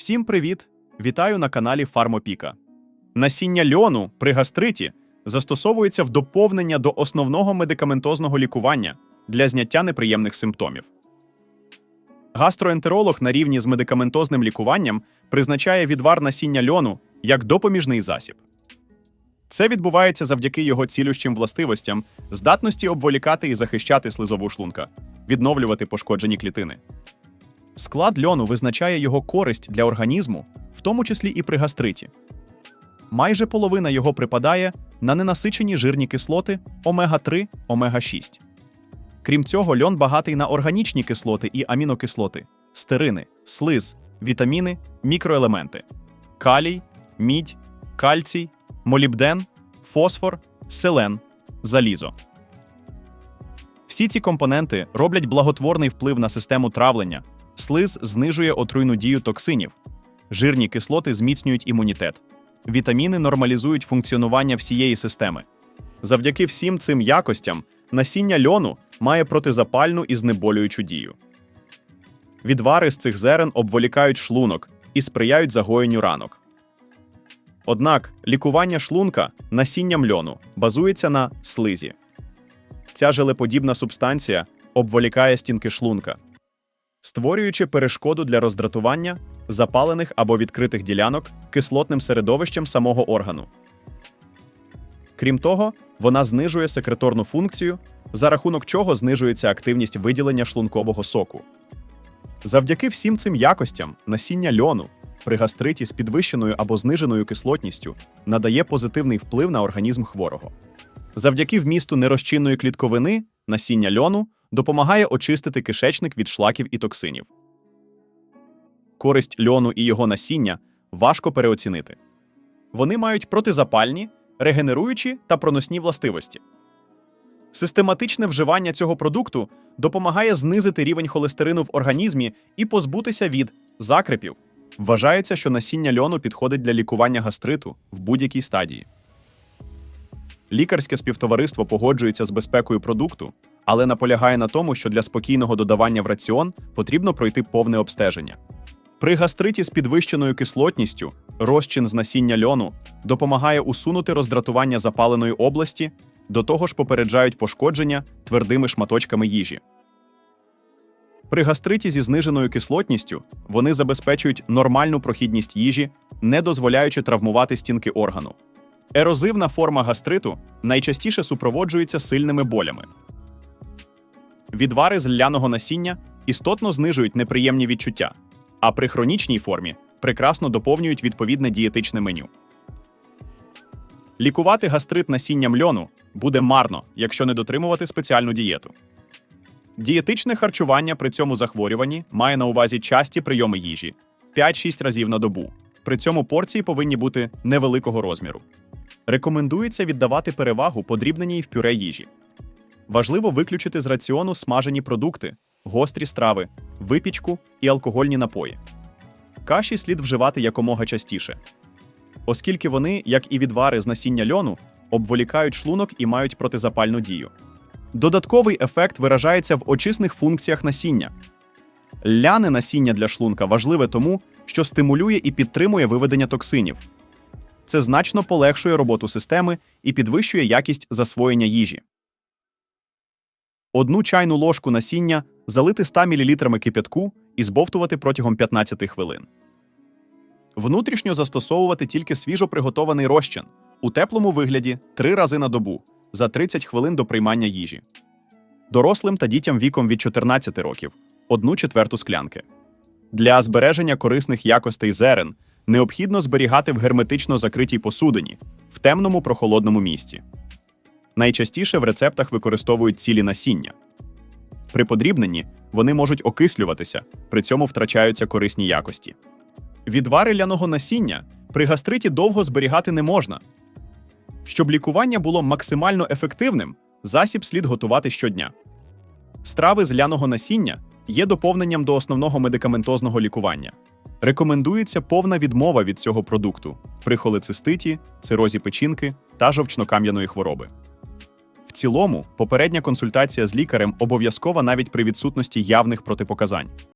Всім привіт! Вітаю на каналі Фармопіка. Насіння льону при гастриті застосовується в доповнення до основного медикаментозного лікування для зняття неприємних симптомів. Гастроентеролог на рівні з медикаментозним лікуванням призначає відвар насіння льону як допоміжний засіб. Це відбувається завдяки його цілющим властивостям, здатності обволікати і захищати слизову шлунка, відновлювати пошкоджені клітини. Склад льону визначає його користь для організму, в тому числі і при гастриті. Майже половина його припадає на ненасичені жирні кислоти омега-3, омега-6. Крім цього, льон багатий на органічні кислоти і амінокислоти, стерини, слиз, вітаміни, мікроелементи, калій, мідь, кальцій, молібден, фосфор, селен, залізо. Всі ці компоненти роблять благотворний вплив на систему травлення, слиз знижує отруйну дію токсинів, жирні кислоти зміцнюють імунітет, вітаміни нормалізують функціонування всієї системи. Завдяки всім цим якостям насіння льону має протизапальну і знеболюючу дію. Відвари з цих зерен обволікають шлунок і сприяють загоєнню ранок. Однак лікування шлунка насінням льону базується на слизі. Ця желеподібна субстанція обволікає стінки шлунка, створюючи перешкоду для роздратування запалених або відкритих ділянок кислотним середовищем самого органу. Крім того, вона знижує секреторну функцію, за рахунок чого знижується активність виділення шлункового соку. Завдяки всім цим якостям насіння льону при гастриті з підвищеною або зниженою кислотністю надає позитивний вплив на організм хворого. Завдяки вмісту нерозчинної клітковини насіння льону допомагає очистити кишечник від шлаків і токсинів. Користь льону і його насіння важко переоцінити. Вони мають протизапальні, регенеруючі та проносні властивості. Систематичне вживання цього продукту допомагає знизити рівень холестерину в організмі і позбутися від закрепів. Вважається, що насіння льону підходить для лікування гастриту в будь-якій стадії. Лікарське співтовариство погоджується з безпекою продукту, але наполягає на тому, що для спокійного додавання в раціон потрібно пройти повне обстеження. При гастриті з підвищеною кислотністю розчин з насіння льону допомагає усунути роздратування запаленої області, до того ж попереджають пошкодження твердими шматочками їжі. При гастриті зі зниженою кислотністю вони забезпечують нормальну прохідність їжі, не дозволяючи травмувати стінки органу. Ерозивна форма гастриту найчастіше супроводжується сильними болями. Відвари з ляного насіння істотно знижують неприємні відчуття, а при хронічній формі прекрасно доповнюють відповідне дієтичне меню. Лікувати гастрит насінням льону буде марно, якщо не дотримувати спеціальну дієту. Дієтичне харчування при цьому захворюванні має на увазі часті прийоми їжі 5-6 разів на добу. При цьому порції повинні бути невеликого розміру. Рекомендується віддавати перевагу подрібненій в пюре їжі. Важливо виключити з раціону смажені продукти, гострі страви, випічку і алкогольні напої. Каші слід вживати якомога частіше, оскільки вони, як і відвари з насіння льону, обволікають шлунок і мають протизапальну дію. Додатковий ефект виражається в очисних функціях насіння. Ляне насіння для шлунка важливе тому, що стимулює і підтримує виведення токсинів. Це значно полегшує роботу системи і підвищує якість засвоєння їжі. Одну чайну ложку насіння залити 100 мл кип'ятку і збовтувати протягом 15 хвилин. Внутрішньо застосовувати тільки свіжо приготований розчин у теплому вигляді 3 рази на добу за 30 хвилин до приймання їжі. Дорослим та дітям віком від 14 років одну четверту склянки. Для збереження корисних якостей зерен необхідно зберігати в герметично закритій посудині в темному прохолодному місці. Найчастіше в рецептах використовують цілі насіння. При подрібненні вони можуть окислюватися, при цьому втрачаються корисні якості. Відвари ляного насіння при гастриті довго зберігати не можна. Щоб лікування було максимально ефективним, засіб слід готувати щодня. Страви з ляного насіння є доповненням до основного медикаментозного лікування. Рекомендується повна відмова від цього продукту при холециститі, цирозі печінки та жовчнокам'яної хвороби. В цілому, попередня консультація з лікарем обов'язкова навіть при відсутності явних протипоказань.